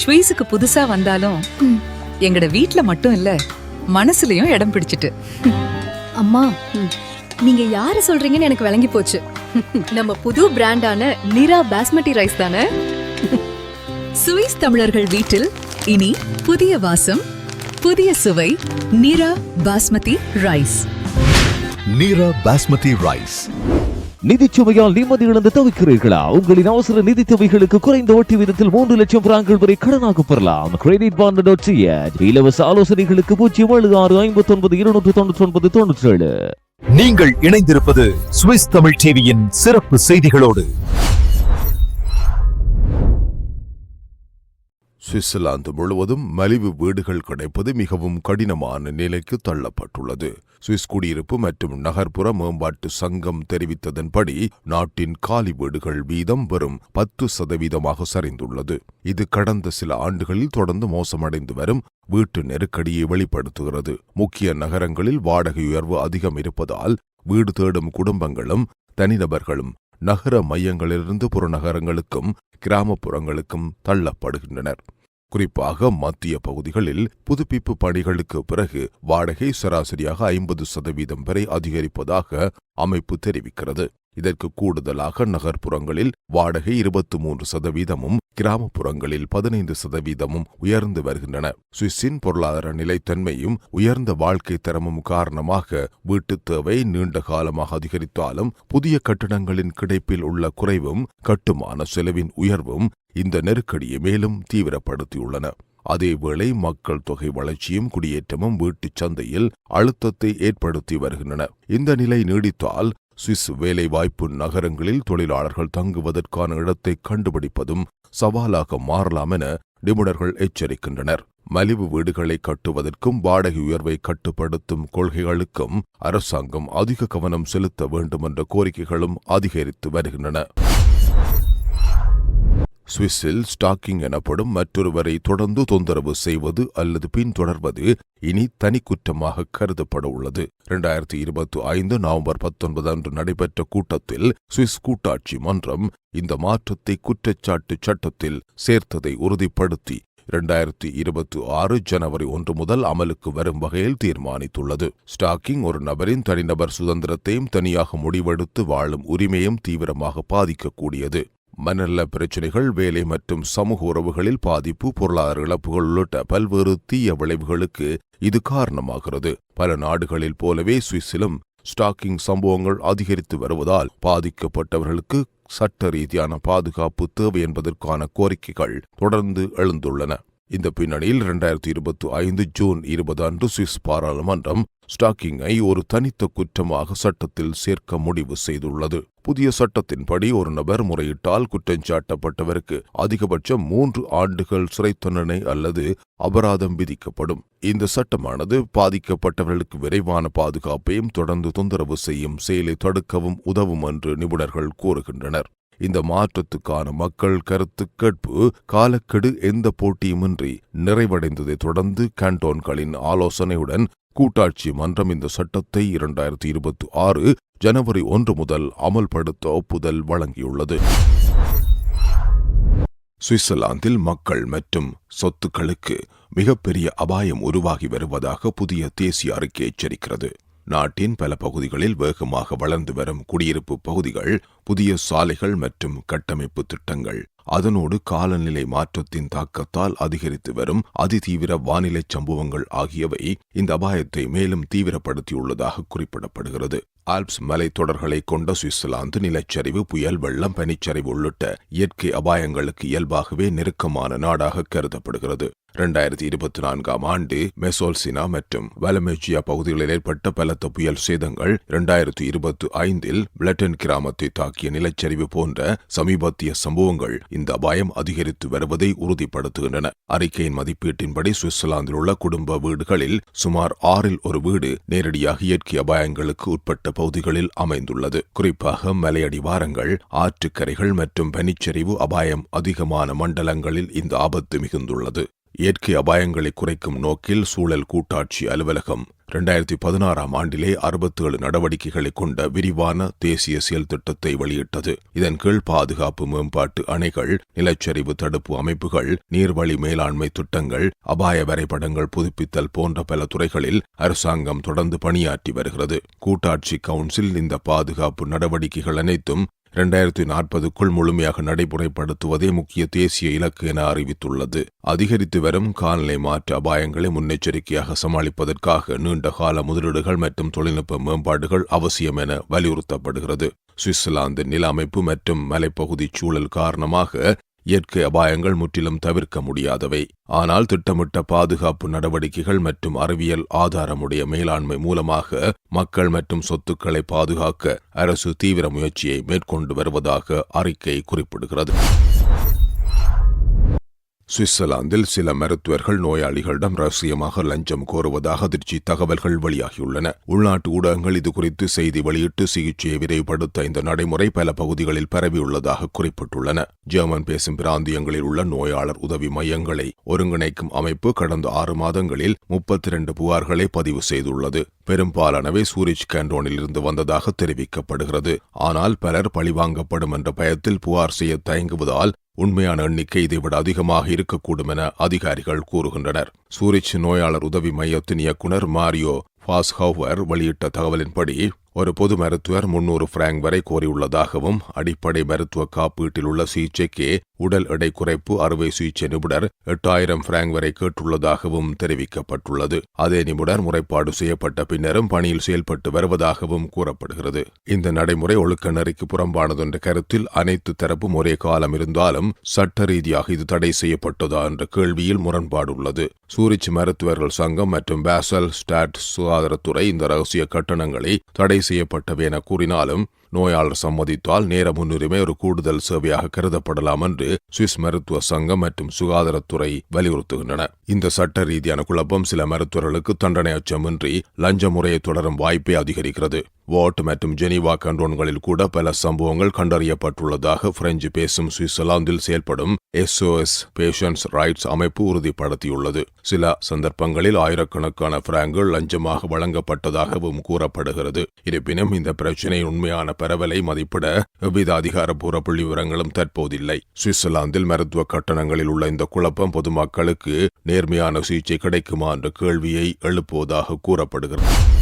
ஸ்வீஸுக்கு புதுசா வந்தாலும். எங்கட வீட்ல மட்டும் இல்ல மனசுலயும் இடம் பிடிச்சிட்டு. அம்மா நீங்க யாரு சொல்றீங்கன்னு எனக்கு விளங்கி போச்சு. நம்ம புது பிராண்டான நிரா பாஸ்மதி ரைஸ் தானே? சுவிஸ் தமிழர்கள் வீட்டில் இனி புதிய வாசம் புதிய சுவை நிரா பாஸ்மதி ரைஸ். நீரா பாஸ்மதி ரைஸ். நிதிச்சுமையால் நிம்மதி இழந்து தவிக்கிறீர்களா? உங்களின் அவசர நிதி தேவைகளுக்கு குறைந்த வட்டி விதத்தில் மூன்று லட்சம் பிராங்கள் வரை கடனாக பெறலாம். கிரெடிட் பாண்ட் டாட் இலவச ஆலோசனைகளுக்கு பூஜ்ஜியம் ஏழு ஆறு ஐம்பத்தி ஒன்பது இருநூற்று தொண்ணூற்றி ஒன்பது தொண்ணூற்றி ஏழு நீங்கள் இணைந்திருப்பது சுவிஸ் தமிழ் டிவியின் சிறப்பு செய்திகளோடு. சுவிட்சர்லாந்து முழுவதும் மலிவு வீடுகள் கிடைப்பது மிகவும் கடினமான நிலைக்கு தள்ளப்பட்டுள்ளது. சுவிஸ் குடியிருப்பு மற்றும் நகர்ப்புற மேம்பாட்டு சங்கம் தெரிவித்ததன்படி நாட்டின் காலி வீடுகள் வீதம் வெறும் பத்து சதவீதமாக சரிந்துள்ளது. இது கடந்த சில ஆண்டுகளில் தொடர்ந்து மோசமடைந்து வரும் வீட்டு நெருக்கடியை வெளிப்படுத்துகிறது. முக்கிய நகரங்களில் வாடகை உயர்வு அதிகம் இருப்பதால் வீடு தேடும் குடும்பங்களும் தனிநபர்களும் நகர மையங்களிலிருந்து புறநகரங்களுக்கும் கிராமப்புறங்களுக்கும் தள்ளப்படுகின்றனர். குறிப்பாக மத்திய பகுதிகளில் புதுப்பிப்பு பணிகளுக்கு பிறகு வாடகை சராசரியாக ஐம்பது சதவீதம் வரை அதிகரிப்பதாக அமைப்பு தெரிவிக்கிறது. இதற்கு கூடுதலாக நகர்ப்புறங்களில் வாடகை இருபத்தி மூன்று சதவீதமும் கிராமப்புறங்களில் பதினைந்து சதவீதமும் உயர்ந்து வருகின்றன. சுவிஸின் பொருளாதார நிலைத்தன்மையும் உயர்ந்த வாழ்க்கை தரமும் காரணமாக வீட்டுத் தேவை நீண்ட காலமாக அதிகரித்தாலும் புதிய கட்டடங்களின் கிடைப்பில் உள்ள குறைவும் கட்டுமான செலவின் உயர்வும் இந்த நெருக்கடியை மேலும் தீவிரப்படுத்தியுள்ளன. அதேவேளை மக்கள் தொகை வளர்ச்சியும் குடியேற்றமும் வீட்டுச் சந்தையில் அழுத்தத்தை ஏற்படுத்தி வருகின்றன. இந்த நிலை நீடித்தால் சுவிஸ் வேலைவாய்ப்பு நகரங்களில் தொழிலாளர்கள் தங்குவதற்கான இடத்தை கண்டுபிடிப்பதும் சவாலாக மாறலாம் என நிபுணர்கள் எச்சரிக்கின்றனர். மலிவு வீடுகளை கட்டுவதற்கும் வாடகை உயர்வை கட்டுப்படுத்தும் கொள்கைகளுக்கும் அரசாங்கம் அதிக கவனம் செலுத்த வேண்டும் என்ற கோரிக்கைகளும் அதிகரித்து வருகின்றன. சுவிஸில் ஸ்டாக்கிங் எனப்படும் மற்றொருவரை தொடர்ந்து தொந்தரவு செய்வது அல்லது பின்தொடர்வது இனி தனி குற்றமாக கருதப்பட உள்ளது. இரண்டாயிரத்தி இருபத்தி ஐந்து நவம்பர் பத்தொன்பது அன்று நடைபெற்ற கூட்டத்தில் சுவிஸ் கூட்டாட்சி மன்றம் இந்த மாற்றத்தை குற்றச்சாட்டு சட்டத்தில் சேர்த்ததை உறுதிப்படுத்தி இரண்டாயிரத்தி இருபத்தி ஆறு ஜனவரி ஒன்று முதல் அமலுக்கு வரும் வகையில் தீர்மானித்துள்ளது. ஸ்டாக்கிங் ஒரு நபரின் தனிநபர் சுதந்திரத்தையும் தனியாக முடிவெடுத்து வாழும் உரிமையும் தீவிரமாக பாதிக்கக்கூடியது. மனநல பிரச்சினைகள் வேலை மற்றும் சமூக உறவுகளில் பாதிப்பு பொருளாதார இழப்புகள் உள்ளிட்ட பல்வேறு தீய விளைவுகளுக்கு இது காரணமாகிறது. பல நாடுகளில் போலவே சுவிஸிலும் ஸ்டாக்கிங் சம்பவங்கள் அதிகரித்து வருவதால் பாதிக்கப்பட்டவர்களுக்கு சட்ட ரீதியான பாதுகாப்பு தேவை என்பதற்கான கோரிக்கைகள் தொடர்ந்து எழுந்துள்ளன. இந்த பின்னணியில் இரண்டாயிரத்தி இருபத்தி ஐந்து ஜூன் இருபது அன்று சுவிஸ் பாராளுமன்றம் ஸ்டாக்கிங்கை ஒரு தனித்த குற்றமாக சட்டத்தில் சேர்க்க முடிவு செய்துள்ளது. புதிய சட்டத்தின்படி ஒரு நபர் முறையிட்டால் குற்றஞ்சாட்டப்பட்டவருக்கு அதிகபட்சம் மூன்று ஆண்டுகள் சிறை தண்டனை அல்லது அபராதம் விதிக்கப்படும். இந்த சட்டமானது பாதிக்கப்பட்டவர்களுக்கு விரைவான பாதுகாப்பையும் தொடர்ந்து தொந்தரவு செய்யும் செயலை தடுக்கவும் உதவும் என்று நிபுணர்கள் கூறுகின்றனர். இந்த மாற்றத்துக்கான மக்கள் கருத்து கேட்பு காலக்கெடு எந்த போட்டியுமின்றி நிறைவடைந்ததைத் தொடர்ந்து கண்டோன்களின் ஆலோசனையுடன் கூட்டாட்சி மன்றம் இந்த சட்டத்தை இரண்டாயிரத்தி இருபத்தி ஆறு ஜனவரி ஒன்று முதல் அமல்படுத்த ஒப்புதல் வழங்கியுள்ளது. சுவிட்சர்லாந்தில் மக்கள் மற்றும் சொத்துக்களுக்கு மிகப்பெரிய அபாயம் உருவாகி வருவதாக புதிய தேசிய அறிக்கை எச்சரிக்கிறது. நாட்டின் பல பகுதிகளில் வேகமாக வளர்ந்து வரும் குடியிருப்பு பகுதிகள் புதிய சாலைகள் மற்றும் கட்டமைப்பு திட்டங்கள். அதனோடு காலநிலை மாற்றத்தின் தாக்கத்தால் அதிகரித்து வரும் அதிதீவிர வானிலை சம்பவங்கள் ஆகியவை இந்த அபாயத்தை மேலும் தீவிரப்படுத்தியுள்ளதாக குறிப்பிடப்படுகிறது. ஆல்ப்ஸ் மலைத்தொடர்களை கொண்ட சுவிட்சர்லாந்து நிலச்சரிவு புயல் வெள்ளம் பனிச்சரிவு உள்ளிட்ட இயற்கை அபாயங்களுக்கு இயல்பாகவே நெருக்கமான நாடாக கருதப்படுகிறது. இரண்டாயிரத்தி இருபத்தி நான்காம் ஆண்டு மெசோல்சினா மற்றும் வலமேஜியா பகுதிகளில் ஏற்பட்ட பலத்த புயல் சேதங்கள் இரண்டாயிரத்தி இருபத்தி ஐந்தில் பிளட்டன் கிராமத்தை தாக்கிய நிலச்சரிவு போன்ற சமீபத்திய சம்பவங்கள் இந்த அபாயம் அதிகரித்து வருவதை உறுதிப்படுத்துகின்றன. அறிக்கையின் மதிப்பீட்டின்படி சுவிட்சர்லாந்தில் உள்ள குடும்ப வீடுகளில் சுமார் ஆறில் ஒரு வீடு நேரடியாக இயற்கை அபாயங்களுக்கு உட்பட்ட பகுதிகளில் அமைந்துள்ளது. குறிப்பாக மலையடிவாரங்கள் ஆற்றுக்கரைகள் மற்றும் பனிச்சரிவு அபாயம் அதிகமான மண்டலங்களில் இந்த ஆபத்து மிகுந்துள்ளது. இயற்கை அபாயங்களை குறைக்கும் நோக்கில் சூழல் கூட்டாட்சி அலுவலகம் இரண்டாயிரத்தி பதினாறாம் ஆண்டிலே அறுபத்தேழு நடவடிக்கைகளை கொண்ட விரிவான தேசிய செயல் திட்டத்தை வெளியிட்டது. இதன் கீழ் பாதுகாப்பு மேம்பாட்டு அணைகள் நிலச்சரிவு தடுப்பு அமைப்புகள் நீர்வழி மேலாண்மை திட்டங்கள் அபாய வரைபடங்கள் புதுப்பித்தல் போன்ற பல துறைகளில் அரசாங்கம் தொடர்ந்து பணியாற்றி வருகிறது. கூட்டாட்சி கவுன்சில் இந்த பாதுகாப்பு நடவடிக்கைகள் அனைத்தும் இரண்டாயிரத்தி நாற்பதுக்குள் முழுமையாக நடைமுறைப்படுத்துவதே முக்கிய தேசிய இலக்கு என அறிவித்துள்ளது. அதிகரித்து வரும் காலநிலை மாற்ற அபாயங்களை முன்னெச்சரிக்கையாக சமாளிப்பதற்காக நீண்ட கால முதலீடுகள் மற்றும் தொழில்நுட்ப மேம்பாடுகள் அவசியம் என வலியுறுத்தப்படுகிறது. சுவிட்சர்லாந்து நில அமைப்பு மற்றும் மலைப்பகுதி சூழல் காரணமாக இயற்கை அபாயங்கள் முற்றிலும் தவிர்க்க முடியாதவை. ஆனால் திட்டமிட்ட பாதுகாப்பு நடவடிக்கைகள் மற்றும் அறிவியல் ஆதாரமுடைய மேலாண்மை மூலமாக மக்கள் மற்றும் சொத்துக்களை பாதுகாக்க அரசு தீவிர முயற்சியை மேற்கொண்டு வருவதாக அறிக்கை குறிப்பிடுகிறது. சுவிட்சர்லாந்தில் சில மருத்துவர்கள் நோயாளிகளிடம் ரகசியமாக லஞ்சம் கோருவதாக அதிர்ச்சி தகவல்கள் வெளியாகியுள்ளன. உள்நாட்டு ஊடகங்கள் இது குறித்து செய்தி வெளியிட்டு சிகிச்சையை விரைவுபடுத்த இந்த நடைமுறை பல பகுதிகளில் பரவியுள்ளதாக குறிப்பிட்டுள்ளன. ஜெர்மன் பேசும் பிராந்தியங்களில் உள்ள நோயாளர் உதவி மையங்களை ஒருங்கிணைக்கும் அமைப்பு கடந்த ஆறு மாதங்களில் முப்பத்தி இரண்டு புகார்களை பதிவு செய்துள்ளது. பெரும்பாலானவை சூரிச் கேண்டோனில் இருந்து வந்ததாக தெரிவிக்கப்படுகிறது. ஆனால் பலர் பழிவாங்கப்படும் என்ற பயத்தில் புகார் செய்ய தயங்குவதால் உண்மையான எண்ணிக்கை இதைவிட அதிகமாக இருக்கக்கூடும் என அதிகாரிகள் கூறுகின்றனர். சூரிச் நோயாளர் உதவி மையத்தின் இயக்குநர் மாரியோ ஃபாஸ்ஹவர் வெளியிட்ட தகவலின்படி ஒரு பொது மருத்துவர் முன்னூறு பிராங்க் வரை கோரியுள்ளதாகவும் அடிப்படை மருத்துவ காப்பீட்டில் உள்ள சிகிச்சைக்கு உடல் எடை குறைப்பு அறுவை சிகிச்சை நிபுணர் எட்டாயிரம் பிராங்க் வரை கேட்டுள்ளதாகவும் தெரிவிக்கப்பட்டுள்ளது. அதே நிபுணர் முறைப்பாடு செய்யப்பட்ட பின்னரும் பணியில் செயல்பட்டு வருவதாகவும் கூறப்படுகிறது. இந்த நடைமுறை ஒழுக்க நெறிக்கு புறம்பானது என்ற கருத்தில் அனைத்து தரப்பும் ஒரே காலம் இருந்தாலும் சட்ட ரீதியாக இது தடை செய்யப்பட்டதா என்ற கேள்வியில் முரண்பாடு உள்ளது சூரிச் மருத்துவர்கள் சங்கம் மற்றும் பேசல் ஸ்டாட் சுகாதாரத்துறை இந்த ரகசிய கட்டணங்களை தடை செய்யப்பட்டவை என கூறினாலும் நோயாளர் சம்மதித்தால் நேர முன்னுரிமை ஒரு கூடுதல் சேவையாக கருதப்படலாம் என்று சுவிஸ் மருத்துவ சங்கம் மற்றும் சுகாதாரத்துறை வலியுறுத்துகின்றன. இந்த சட்ட ரீதியான குழப்பம் சில மருத்துவர்களுக்கு தண்டனை அச்சமின்றி லஞ்ச முறையை தொடரும் வாய்ப்பை அதிகரிக்கிறது. வாட் மற்றும் ஜெனீவா கண்டோன்களில் கூட பல சம்பவங்கள் கண்டறியப்பட்டுள்ளதாக பிரெஞ்சு பேசும் சுவிட்சர்லாந்தில் செயல்படும் எஸ்ஓஎஸ் பேஷன்ஸ் ரைட்ஸ் அமைப்பு உறுதிப்படுத்தியுள்ளது. சில சந்தர்ப்பங்களில் ஆயிரக்கணக்கான பிராங்குகள் லஞ்சமாக வழங்கப்பட்டதாகவும் கூறப்படுகிறது. இருப்பினும் இந்த பிரச்சினை உண்மையான பரவலை மதிப்பிட எவ்வித அதிகாரப்பூர்வ புள்ளி விவரங்களும் தற்போதில்லை. சுவிட்சர்லாந்தில் மருத்துவ கட்டணங்களில் உள்ள இந்த குழப்பம் பொதுமக்களுக்கு நேர்மையான சிகிச்சை கிடைக்குமா என்ற கேள்வியை எழுப்புவதாக கூறப்படுகிறது.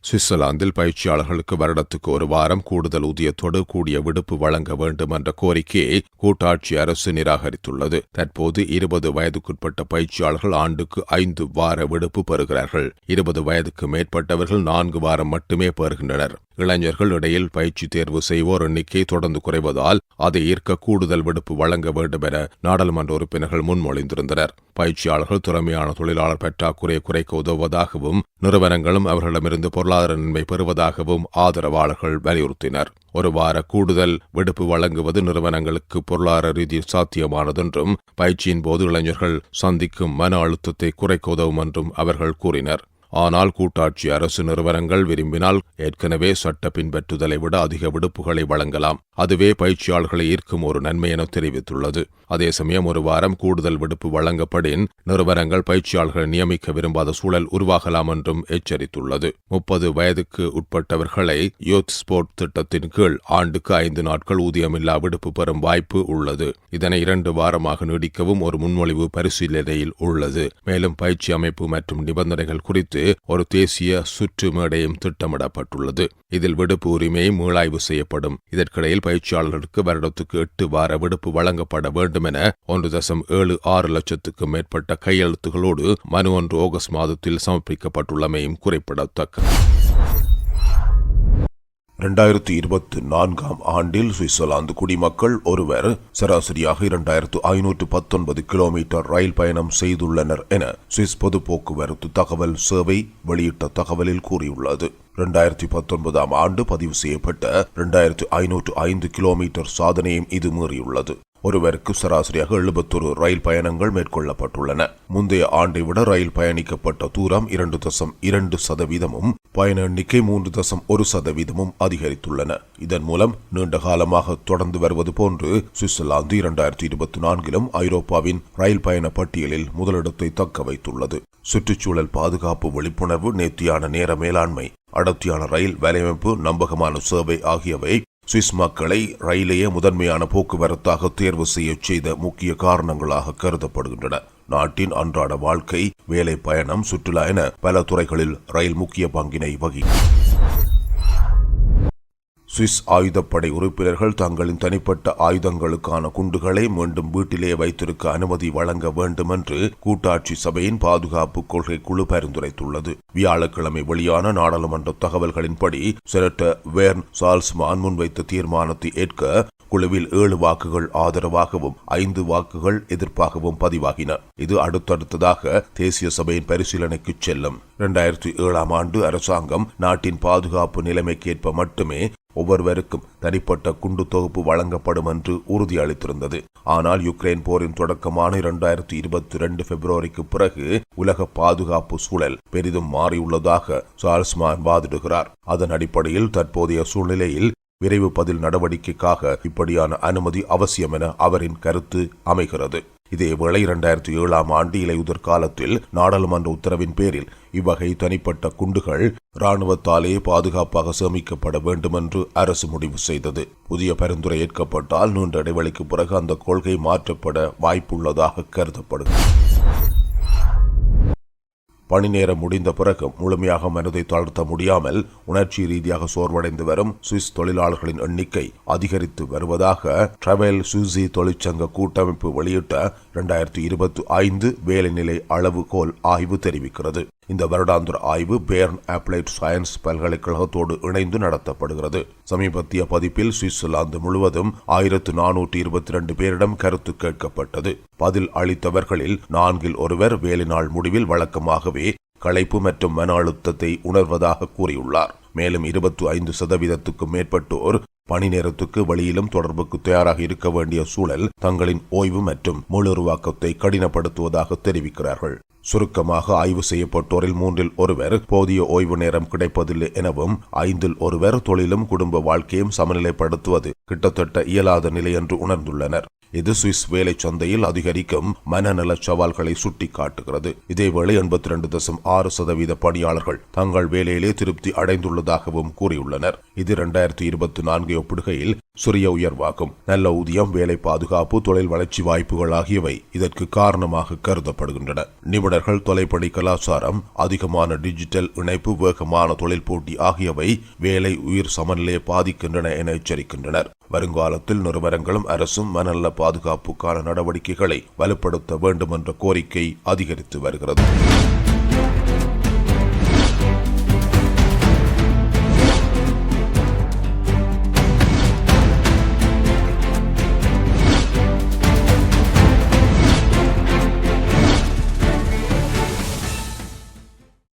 சுவிட்சர்லாந்தில் பயிற்சியாளர்களுக்கு வருடத்துக்கு ஒரு வாரம் கூடுதல் ஊதியத்தோடு கூடிய விடுப்பு வழங்க வேண்டும் என்ற கோரிக்கையை கூட்டாட்சி அரசு நிராகரித்துள்ளது. தற்போது இருபது வயதுக்குட்பட்ட பயிற்சியாளர்கள் ஆண்டுக்கு ஐந்து வார விடுப்பு பெறுகிறார்கள். இருபது வயதுக்கு மேற்பட்டவர்கள் நான்கு வாரம் மட்டுமே பெறுகின்றனர். இளைஞர்கள் இடையில் பயிற்சி தேர்வு செய்வோர் எண்ணிக்கை தொடர்ந்து குறைவதால் அதை ஈர்க்க கூடுதல் விடுப்பு வழங்க வேண்டும் என நாடாளுமன்ற உறுப்பினர்கள் முன்மொழிந்திருந்தனர். பயிற்சியாளர்கள் திறமையான தொழிலாளர் பற்றாக்குறையை குறைக்க உதவுவதாகவும் நிறுவனங்களும் அவர்களிடமிருந்து பொருளாதார நன்மை பெறுவதாகவும் ஆதரவாளர்கள் வலியுறுத்தினர். ஒரு வார கூடுதல் விடுப்பு வழங்குவது நிறுவனங்களுக்கு பொருளாதார ரீதியில் சாத்தியமானதென்றும் பயிற்சியின் போது இளைஞர்கள் சந்திக்கும் மன அழுத்தத்தை குறைக்க உதவும் என்றும் அவர்கள் கூறினர். ஆனால் கூட்டாட்சி அரசு நிறுவனங்கள் விரும்பினால் ஏற்கனவே சட்ட பின்பற்றுதலை விட அதிக விடுப்புகளை வழங்கலாம். அதுவே பயிற்சியாளர்களை ஈர்க்கும் ஒரு நன்மை என தெரிவித்துள்ளது. அதே சமயம் ஒரு வாரம் கூடுதல் விடுப்பு வழங்கப்படின் நிறுவனங்கள் பயிற்சியாளர்களை நியமிக்க விரும்பாத சூழல் உருவாகலாம் என்றும் எச்சரித்துள்ளது. முப்பது வயதுக்கு உட்பட்டவர்களை யூத் ஸ்போர்ட் திட்டத்தின் கீழ் ஆண்டுக்கு ஐந்து நாட்கள் ஊதியமில்லா விடுப்பு பெறும் வாய்ப்பு உள்ளது. இதனை இரண்டு வாரமாக நீடிக்கவும் ஒரு முன்மொழிவு பரிசீலனையில் உள்ளது. மேலும் பயிற்சி அமைப்பு மற்றும் நிபந்தனைகள் குறித்து ஒரு தேசிய சுற்று மேடையும் திட்டமிடப்பட்டுள்ளது. இதில் விடுப்பு உரிமை மீளாய்வு செய்யப்படும். இதற்கிடையில் பயிற்சியாளர்களுக்கு வருடத்துக்கு எட்டு வார விடுப்பு வழங்கப்பட வேண்டும் என ஒன்று தசம் ஏழு ஆறு லட்சத்துக்கும் மேற்பட்ட கையெழுத்துகளோடு மனு ஒன்று ஆகஸ்ட் மாதத்தில் சமர்ப்பிக்கப்பட்டுள்ளமையும் குறிப்பிடத்தக்கது. இரண்டாயிரத்தி இருபத்தி நான்காம் ஆண்டில் சுவிட்சர்லாந்து குடிமக்கள் ஒருவர் சராசரியாக இரண்டாயிரத்து ஐநூற்று பத்தொன்பது கிலோமீட்டர் ரயில் பயணம் செய்துள்ளனர் என சுவிஸ் பொது போக்குவரத்து தகவல் சேவை வெளியிட்ட தகவலில் கூறியுள்ளது. இரண்டாயிரத்தி பத்தொன்பதாம் ஆண்டு பதிவு செய்யப்பட்ட இரண்டாயிரத்து ஐநூற்று ஐந்து கிலோமீட்டர் சாதனையும் இது மீறியுள்ளது. ஒருவருக்கு சராசரியாக எழுபத்தொரு ரயில் பயணங்கள் மேற்கொள்ளப்பட்டுள்ளன. முந்தைய ஆண்டை விட ரயில் பயணிக்கப்பட்ட தூரம் இரண்டு தசம் இரண்டு சதவீதமும் பயண எண்ணிக்கை மூன்று தசம் ஒரு சதவீதமும் அதிகரித்துள்ளன. இதன் மூலம் நீண்ட காலமாக தொடர்ந்து வருவது போன்று சுவிட்சர்லாந்து இரண்டாயிரத்தி இருபத்தி நான்கிலும் ஐரோப்பாவின் ரயில் பயண பட்டியலில் முதலிடத்தை தக்க வைத்துள்ளது. சுற்றுச்சூழல் பாதுகாப்பு விழிப்புணர்வு நேர்த்தியான நேர மேலாண்மை அடர்த்தியான ரயில் வலையமைப்பு நம்பகமான சேவை ஆகியவை சுவிஸ் மக்களை ரயிலேயே முதன்மையான போக்குவரத்தாக தேர்வு செய்ய செய்த முக்கிய காரணங்களாக கருதப்படுகின்றன. நாட்டின் அன்றாட வாழ்க்கை வேலை பயணம் சுற்றுலா என பல துறைகளில் ரயில் முக்கிய பங்கினை வகிக்கும். சுவிஸ் ஆயுதப்படை உறுப்பினர்கள் தங்களின் தனிப்பட்ட ஆயுதங்களுக்கான குண்டுகளை மீண்டும் வீட்டிலே வைத்திருக்க அனுமதி வழங்க வேண்டும் என்று கூட்டாட்சி சபையின் பாதுகாப்பு கொள்கை குழு பரிந்துரைத்துள்ளது. வியாழக்கிழமை வெளியான நாடாளுமன்ற தகவல்களின்படி செனட்டர் வேர்ன் சால்ஸ்மான் முன்வைத்த தீர்மானத்தை ஏற்க குழுவில் ஏழு வாக்குகள் ஆதரவாகவும் ஐந்து வாக்குகள் எதிர்ப்பாகவும் பதிவாகின. இது அடுத்தடுத்ததாக தேசிய சபையின் பரிசீலனைக்கு செல்லும். இரண்டாயிரத்தி ஏழாம் ஆண்டு அரசாங்கம் நாட்டின் பாதுகாப்பு நிலைமைக்கேற்ப மட்டுமே ஒவ்வொருவருக்கும் தனிப்பட்ட குண்டு தொகுப்பு வழங்கப்படும் என்று உறுதியளித்திருந்தது ஆனால் யுக்ரைன் போரின் தொடக்கமான இரண்டாயிரத்தி இருபத்தி இரண்டு பிப்ரவரிக்கு பிறகு உலக பாதுகாப்பு சூழல் பெரிதும் மாறியுள்ளதாக சார்ஸ்மான் வாதிடுகிறார். அதன் அடிப்படையில் தற்போதைய சூழ்நிலையில் விரைவு பதில் நடவடிக்கைக்காக இப்படியான அனுமதி அவசியம் என அவரின் கருத்து அமைகிறது. இதேவேளை இரண்டாயிரத்தி ஏழாம் ஆண்டு இலையுதிர் காலத்தில் நாடாளுமன்ற உத்தரவின் பேரில் இவ்வகை தனிப்பட்ட குண்டுகள் இராணுவத்தாலே பாதுகாப்பாக சேமிக்கப்பட வேண்டும் என்று அரசு முடிவு செய்தது. புதிய பரிந்துரை ஏற்கப்பட்டால் நீண்ட இடைவெளிக்கு பிறகு அந்த கொள்கை மாற்றப்பட வாய்ப்புள்ளதாக கருதப்படுகிறது. பணி நேரம் முடிந்த பிறகு முழுமையாக மனதை தளர்த்த முடியாமல் உணர்ச்சி ரீதியாக சோர்வடைந்து வரும் சுவிஸ் தொழிலாளர்களின் எண்ணிக்கை அதிகரித்து வருவதாக டிராவல் சுசி தொழிற்சங்க கூட்டமைப்பு வெளியிட்ட இரண்டாயிரத்தி இருபத்தி ஐந்து வேலைநிலை அளவுகோல் ஆய்வு தெரிவிக்கிறது. இந்த வருடாந்திர ஆய்வு பேர்ன் அப்ளைட் சயின்ஸ் பல்கலைக்கழகத்தோடு இணைந்து நடத்தப்படுகிறது. சமீபத்திய பதிப்பில் சுவிட்சர்லாந்து முழுவதும் ஆயிரத்து நானூற்றி இருபத்தி ரெண்டு பேரிடம் கருத்து கேட்கப்பட்டது. பதில் அளித்தவர்களில் நான்கில் ஒருவர் வேலை நாள் முடிவில் வழக்கமாகவே களைப்பு மற்றும் மன அழுத்தத்தை உணர்வதாக கூறியுள்ளார். மேலும் இருபத்தி ஐந்து சதவீதத்துக்கும் மேற்பட்டோர் பணி நேரத்துக்கு வழியிலும் தொடர்புக்கு தயாராக இருக்க வேண்டிய சூழல் தங்களின் ஓய்வு மற்றும் முழுருவாக்கத்தை கடினப்படுத்துவதாக தெரிவிக்கிறார்கள். சுருக்கமாக ஆய்வு செய்யப்பட்டோரில் மூன்றில் ஒருவர் போதிய ஓய்வு நேரம் கிடைப்பதில்லை எனவும் ஐந்தில் ஒருவர் தொழிலும் குடும்ப வாழ்க்கையும் சமநிலைப்படுத்துவது கிட்டத்தட்ட இயலாத நிலை என்று உணர்ந்துள்ளனர். இது சுவிஸ் வேலை சந்தையில் அதிகரிக்கும் மனநல சவால்களை சுட்டிக்காட்டுகிறது. இதேவேளை எண்பத்தி ரெண்டு தசம் ஆறு சதவீத பணியாளர்கள் தங்கள் வேலையிலே திருப்தி அடைந்துள்ளதாகவும் கூறியுள்ளனர். இது இரண்டாயிரத்தி இருபத்தி நான்கை ஒப்பிடுகையில் சிறிய உயர்வாகும். நல்ல ஊதியம் வேலை பாதுகாப்பு தொழில் வளர்ச்சி வாய்ப்புகள் ஆகியவை இதற்கு காரணமாக கருதப்படுகின்றன. நிபுணர்கள் தொலைப்பணி கலாச்சாரம் அதிகமான டிஜிட்டல் இணைப்பு வேகமான தொழில் போட்டி ஆகியவை வேலை உயிர் சமநிலையை பாதிக்கின்றன என எச்சரிக்கின்றனர். வருங்காலத்தில் நிறுவனங்களும் அரசும் மனநல பாதுகாப்புக்கான நடவடிக்கைகளை வலுப்படுத்த வேண்டும் என்ற கோரிக்கை அதிகரித்து வருகிறது.